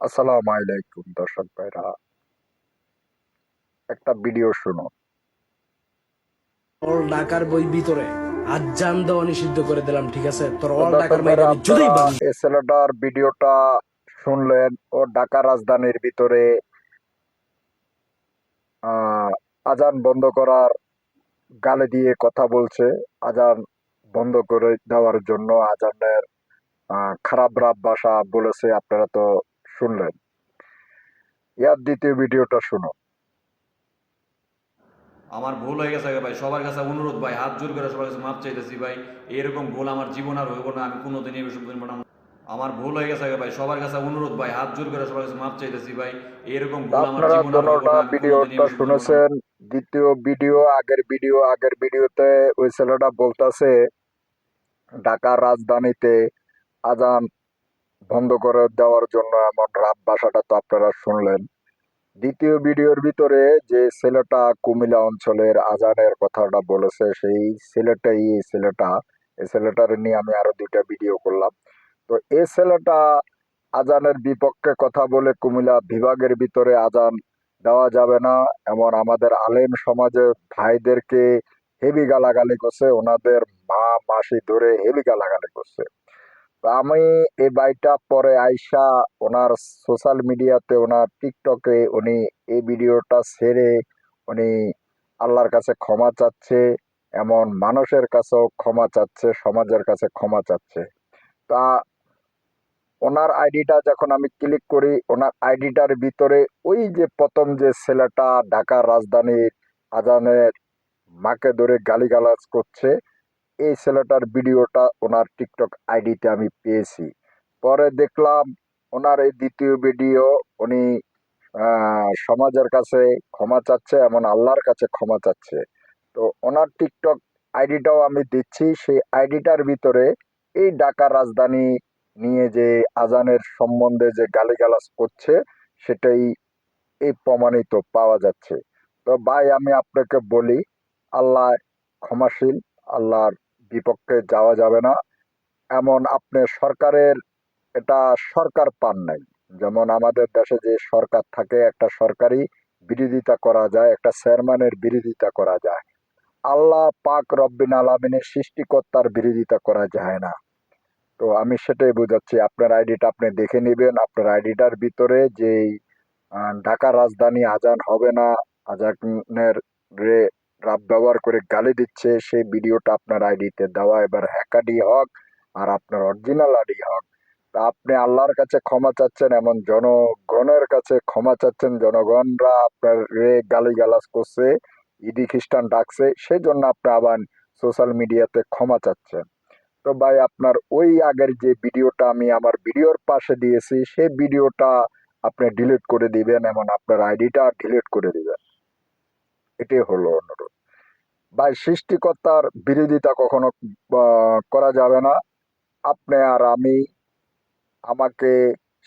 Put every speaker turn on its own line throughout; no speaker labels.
আসসালামু আলাইকুম দর্শক ভাইরা। একটা ভিডিও শুনো।
অল ঢাকার বই ভিতরে আজান দেওয়া নিষিদ্ধ করে দিলাম ঠিক আছে? তোর অল ঢাকার বাইরে আমি
এই ছেলেটার ভিডিওটা শুনলেন ও ঢাকা রাজধানীর ভিতরে আহ, আজান বন্ধ করার গালে দিয়ে কথা বলছে। আজান বন্ধ করে দেওয়ার জন্য আজানের আহ, খারাপ রাব ভাষা বলেছে আপনারা তো শুনলেন। ইয়ার দ্বিতীয় ভিডিওটা শুনো।
আমার ভুল হয়ে গেছে ভাই সবার কাছে অনুরোধ ভাই হাত জোর করে সবার কাছে মাপ চাইতেছি ভাই। এরকম ভুল আমার জীবন আর হইব না আমি কোনোদিন এই বিষয় আমার ভুল হয়ে গেছে ভাই সবার কাছে অনুরোধ ভাই হাত জোর করে সবার কাছে মাপ চাইতেছি ভাই। এরকম ভুল আমার জীবন আর হইব না
ভিডিওটা। শুনেছেন দ্বিতীয় ভিডিও আগের ভিডিও আগের ভিডিওতে ওই ছেলেটা বলতাছে ঢাকার রাজধানীতে আজান বন্ধ করে দেওয়ার জন্য এমন রাত ভাষাটা তো আপনারা শুনলেন। দ্বিতীয় ভিডিওর ভিতরে যে ছেলেটা কুমিল্লা অঞ্চলের আজানের কথাটা বলেছে, সেই ছেলেটাই এই ছেলেটা। এই ছেলেটার নিয়ে আমি আরও দুইটা ভিডিও করলাম। তো এই ছেলেটা আজানের বিপক্ষে কথা বলে কুমিল্লা বিভাগের ভিতরে আজান দেওয়া যাবে না। এমন আমাদের আলেম সমাজের ভাইদেরকে হেভি গালাগালি করছে, ওনাদের মা মাসি ধরে হেভি গালাগালি করছে। আমি এই বাইটা পরে আইসা ওনার সোশ্যাল মিডিয়াতে ওনার টিকটকে উনি এই ভিডিওটা ছেড়ে উনি আল্লাহর কাছে ক্ষমা চাচ্ছে, এমন মানুষের কাছেও ক্ষমা চাচ্ছে, সমাজের কাছে ক্ষমা চাচ্ছে। তা ওনার আইডিটা যখন আমি ক্লিক করি, ওনার আইডিটার ভিতরে ওই যে প্রথম যে ছেলেটা ঢাকার রাজধানীর আজানের মাকে ধরে গালিগালাজ করছে এই ছেলেটার ভিডিওটা ওনার টিকটক আইডিতে আমি পেয়েছি। পরে দেখলাম ওনার এই দ্বিতীয় ভিডিও উনি সমাজের কাছে ক্ষমা চাচ্ছে এমন আল্লাহর কাছে ক্ষমা চাচ্ছে। তো ওনার টিকটক আইডিটাও আমি দিচ্ছি। সেই আইডিটার ভিতরে এই ঢাকা রাজধানী নিয়ে যে আজানের সম্বন্ধে যে গালিগালাজ করছে, সেটাই এই প্রমাণিত পাওয়া যাচ্ছে। তো ভাই, আমি আপনাকে বলি, আল্লাহ ক্ষমাশীল, আল্লাহর বিপক্ষে যাওয়া যাবে না। এমন আপনি সরকারের, এটা সরকার পান নাই। যেমন আমাদের দেশে যে সরকার থাকে, একটা সরকারি বিরোধিতা করা যায়, একটা চেয়ারম্যানের বিরোধিতা করা যায়। আল্লাহ পাক রব্বিন আলামিনের সৃষ্টিকর্তার বিরোধিতা করা যায় না। তো আমি সেটাই বোঝাচ্ছি, আপনার আইডিটা আপনি দেখে নেবেন। আপনার আইডিটার ভিতরে যেই ঢাকা রাজধানী আজান হবে না, আজানের রে রাব ব্যবহার করে গালি দিচ্ছে, সেই ভিডিওটা আপনার আইডিতে দেওয়া। এবার হ্যাকাডি হোক আর আপনার অরিজিনাল আইডি হোক। তা আপনি আল্লাহর কাছে ক্ষমা চাচ্ছেন, এমন জনগণের কাছে ক্ষমা চাচ্ছেন। জনগণরা আপনার রে গালি গালাজ করছে ইদি খ্রিস্টান ডাকছে সেই জন্য আপনি আবার সোশ্যাল মিডিয়াতে ক্ষমা চাচ্ছেন। তো ভাই, আপনার ওই আগের যে ভিডিওটা আমি আমার ভিডিওর পাশে দিয়েছি, সেই ভিডিওটা আপনি ডিলিট করে দিবেন, এমন আপনার আইডিটা ডিলিট করে দিবেন। এটাই হলো অনুরোধ। ভাই, সৃষ্টিকর্তার বিরোধিতা কখনো করা যাবে না। আপনি আর আমি, আমাকে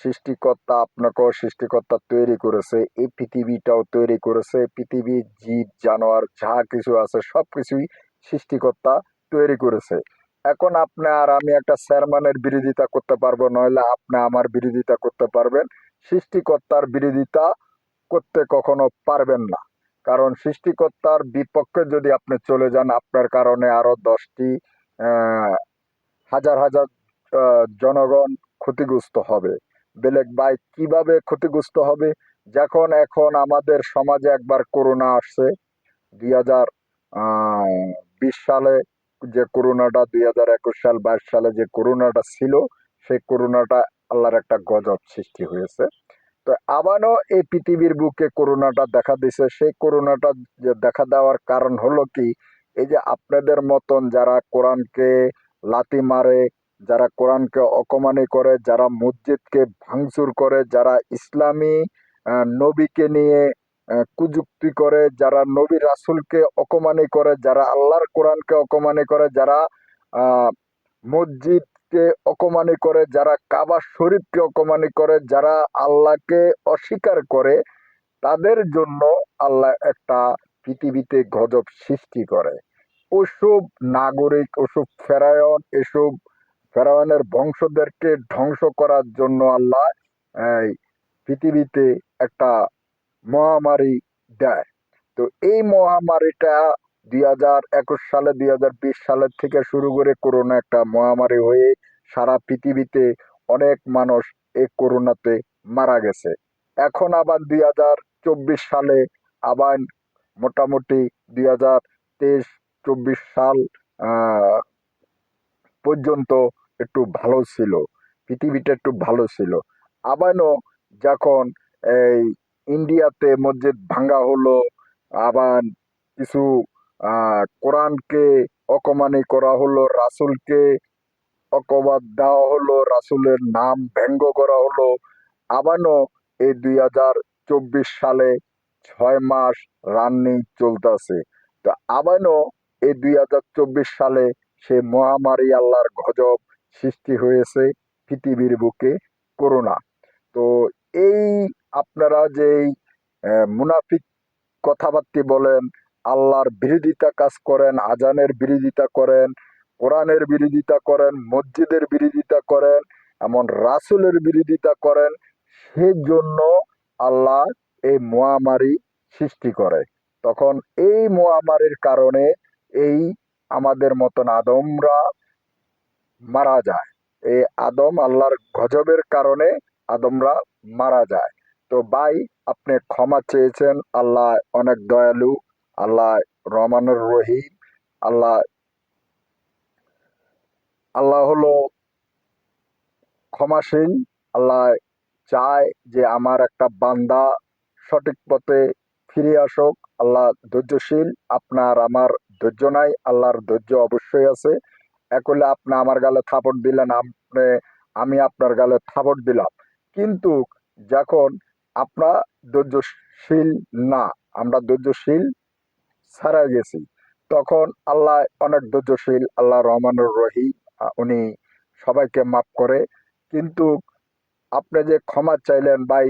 সৃষ্টিকর্তা আপনাকেও সৃষ্টিকর্তা তৈরি করেছে, এই পৃথিবীটাও তৈরি করেছে পৃথিবীর জীব, জানোয়ার, যা কিছু আছে, সব কিছুই সৃষ্টিকর্তা তৈরি করেছে। এখন আপনি আর আমি একটা চেয়ারম্যানের বিরোধিতা করতে পারব, নইলে আপনি আমার বিরোধিতা করতে পারবেন। সৃষ্টিকর্তার বিরোধিতা করতে কখনো পারবেন না। কারণ সৃষ্টিকর্তার বিপক্ষে যদি আপনি চলে যান, আপনার কারণে আরও দশটি হাজার হাজার জনগণ ক্ষতিগ্রস্ত হবে। বেলেগ ভাই, কীভাবে ক্ষতিগ্রস্ত হবে? যখন, এখন আমাদের সমাজে একবার করোনা আসছে, দুই হাজার বিশ সালে যে করোনাটা, দুই হাজার একুশ সাল, বাইশ সালে যে করোনাটা ছিল, সেই করোনাটা আল্লাহর একটা গজব সৃষ্টি হয়েছে। তো আবারও এই পৃথিবীর বুকে করোনাটা দেখা দিছে। সেই করোনাটা দেখা দেওয়ার কারণ হলো কি এই যে আপনাদের মতন যারা কোরআনকে লাতি মারে যারা কোরআনকে অকমানি করে যারা মসজিদকে ভাঙচুর করে যারা ইসলামী নবীকে নিয়ে কুযুক্তি করে যারা নবী রাসুলকে অকমানি করে যারা আল্লাহর কোরআনকে অকমানি করে যারা আহ, মসজিদকে অকমানি করে, যারা কাবা শরীফকে অকমানি করে, যারা আল্লাহকে অস্বীকার করে, তাদের জন্য আল্লাহ একটা পৃথিবীতে গজব সৃষ্টি করে। ওসব নাগরিক, ওসব ফেরায়ন, এসব ফেরায়নের বংশদেরকে ধ্বংস করার জন্য আল্লাহ পৃথিবীতে একটা মহামারী দেয়। তো এই মহামারীটা দুই হাজার একুশ সালে, দুই হাজার বিশ সালের থেকে শুরু করে করোনা একটা মহামারী হয়ে সারা পৃথিবীতে অনেক মানুষ এই করোনাতে মারা গেছে। এখন আবার দুই হাজার চব্বিশ সালে আবার মোটামুটি দুই হাজার তেইশ চব্বিশ সাল পর্যন্ত একটু ভালো ছিল। পৃথিবীটা একটু ভালো ছিল। আবারও যখন এই ইন্ডিয়াতে মসজিদ ভাঙ্গা হলো, আবার কিছু কোরআনকে অকমানি করা হলো, রাসূলকে অকবাদ দেওয়া হলো, রাসূলের নাম ব্যঙ্গ করা হলো। আবারও এই দুই হাজার চব্বিশ সালে ছয় মাস রানিং চলতেছে। তো আবারও এই দুই হাজার চব্বিশ সালে সে মহামারী আল্লাহর গজব সৃষ্টি হয়েছে পৃথিবীর বুকে করোনা। তো এই আপনারা যেই মুনাফিক কথাবার্তি বলেন আল্লাহর বিরোধিতা কাজ করেন, আজানের বিরোধিতা করেন, কোরআনের বিরোধিতা করেন, মসজিদের বিরোধিতা করেন, এমন রাসূলের বিরোধিতা করেন, সেজন্য আল্লাহ এই মহামারী সৃষ্টি করে। তখন এই মহামারীর কারণে এই আমাদের মতন আদমরা মারা যায়। এই আদম আল্লাহর গজবের কারণে আদমরা মারা যায়। তো ভাই, আপনি ক্ষমা চেয়েছেন, আল্লাহ অনেক দয়ালু। আল্লাহ রহমানুর রহিম। আল্লাহ আল্লাহ হলো ক্ষমাশীল আল্লাহ চায় যে আমার একটা বান্দা সঠিক পথে ফিরে আসুক। আল্লাহ ধৈর্যশীল। আপনার আমার ধৈর্য নাই, আল্লাহর ধৈর্য অবশ্যই আছে। একলে আপনি আমার গালে থাপড় দিলেন, আপনি, আমি আপনার গালে থাপড় দিলাম। কিন্তু যখন আপনার ধৈর্যশীল না, আমরা ধৈর্যশীল ছাড়া গেছি তখন আল্লাহ অনেক ধৈর্যশীল, আল্লাহ রহমানুর রহিম উনি সবাইকে মাফ করে। কিন্তু আপনি যে ক্ষমা চাইলেন, ভাই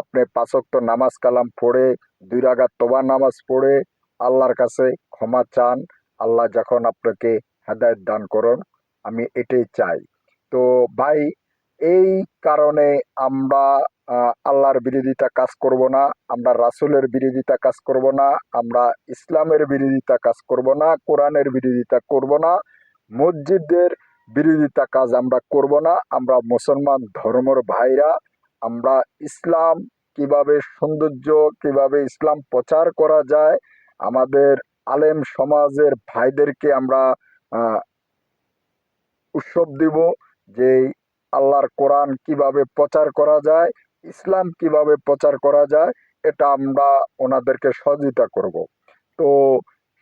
আপনি পাঁচক্ত নামাজ কালাম পড়ে, দুই রাগাত তোবা নামাজ পড়ে, আল্লাহর কাছে ক্ষমা চান, আল্লাহ যখন আপনাকে হেদায়ত দান করুন, আমি এটাই চাই। তো ভাই, এই কারণে আমরা আল্লাহর বিরোধিতা কাজ করব না, আমরা রাসূলের বিরোধিতা কাজ করব না, আমরা ইসলামের বিরোধিতা কাজ করব না, কোরআনের বিরোধিতা করব না, মসজিদের বিরোধিতা কাজ আমরা করব না, আমরা মুসলমান ধর্মর ভাইরা, আমরা ইসলাম কীভাবে সৌন্দর্য, কীভাবে ইসলাম প্রচার করা যায়, আমাদের আলেম সমাজের ভাইদেরকে আমরা উৎসব দিব যে আল্লাহর কোরআন কীভাবে প্রচার করা যায় ইসলাম কীভাবে প্রচার করা যায়, এটা আমরা ওনাদেরকে সহযোগিতা করব। তো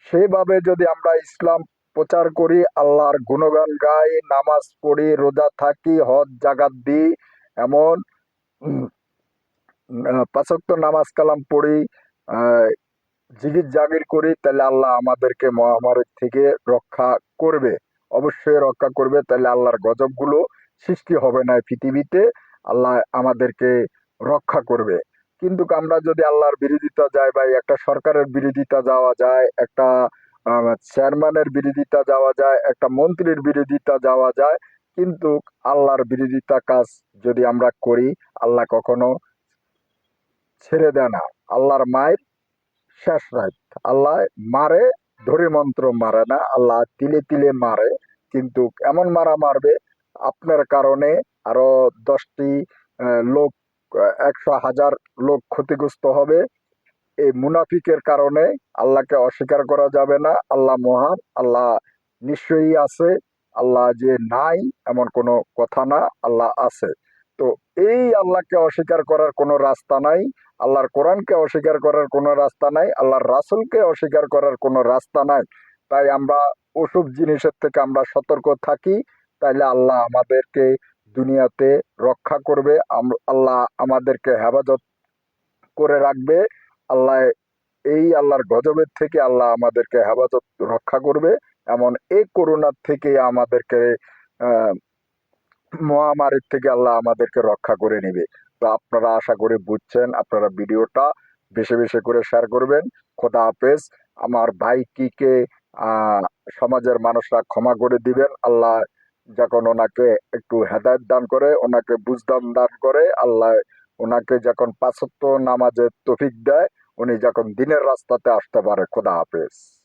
সেভাবে যদি আমরা ইসলাম প্রচার করি, আল্লাহর গুণগান গাই, নামাজ পড়ি, রোজা থাকি, হজ জাগাত দিই, এমন পাঁচক্ত নামাজ কালাম পড়ি জিগির জাগির করি, তাহলে আল্লাহ আমাদেরকে মহামারীর থেকে রক্ষা করবে। অবশ্যই রক্ষা করবে, তাহলে আল্লাহর গজবগুলো সৃষ্টি হবে না পৃথিবীতে। আল্লাহ আমাদেরকে রক্ষা করবে। কিন্তু আমরা যদি আল্লাহর বিরোধিতা যায় বা একটা সরকারের বিরোধিতা যাওয়া যায়, একটা চেয়ারম্যানের বিরোধিতা যাওয়া যায়, একটা মন্ত্রীর বিরোধিতা যাওয়া যায়, কিন্তু আল্লাহর বিরোধিতা কাজ যদি আমরা করি, আল্লাহ কখনো ছেড়ে দেয় না। আল্লাহর মায়ের শেষ রাত। আল্লাহ মারে, ধরে মন্ত্র মারে না, আল্লাহ তিলে তিলে মারে। কিন্তু এমন মারা মারবে, আপনার কারণে আরও দশটি লোক একশো হাজার লোক ক্ষতিগ্রস্ত হবে। এই মুনাফিকের কারণে আল্লাহকে অস্বীকার করা যাবে না। আল্লাহ মহান, আল্লাহ নিশ্চয়ই আছে। আল্লাহ যে নাই এমন কোনো কথা না, আল্লাহ আছে। তো এই আল্লাহকে অস্বীকার করার কোনো রাস্তা নাই। আল্লাহর কোরআনকে অস্বীকার করার কোনো রাস্তা নাই। আল্লাহর রাসুলকে অস্বীকার করার কোনো রাস্তা নাই। তাই আমরা ওসব জিনিসের থেকে আমরা সতর্ক থাকি। তাইলে আল্লাহ আমাদেরকে দুনিয়াতে রক্ষা করবে আল্লাহ আমাদেরকে হেফাজত করে রাখবে। আল্লাহ এই আল্লাহর গজবের থেকে আল্লাহ আমাদেরকে হেফাজত রক্ষা করবে। এমন এই করোনার থেকে আমাদেরকে মহামারীর থেকে আল্লাহ আমাদেরকে রক্ষা করে নেবে। তো আপনারা আশা করে বুঝছেন আপনারা ভিডিওটা বেশি বেশি করে শেয়ার করবেন। খোদা হাফেজ। আমার ভাইটিকে আহ, সমাজের মানুষরা ক্ষমা করে দিবেন। আল্লাহ যখন ওনাকে একটু হেদায়ত দান করে, ওনাকে বুঝদান দান করে, আল্লাহ ওনাকে যখন পাঁচত্ব নামাজের তফিক দেয়, উনি যখন দিনের রাস্তাতে আসতে পারে, খোদা হাফেজ।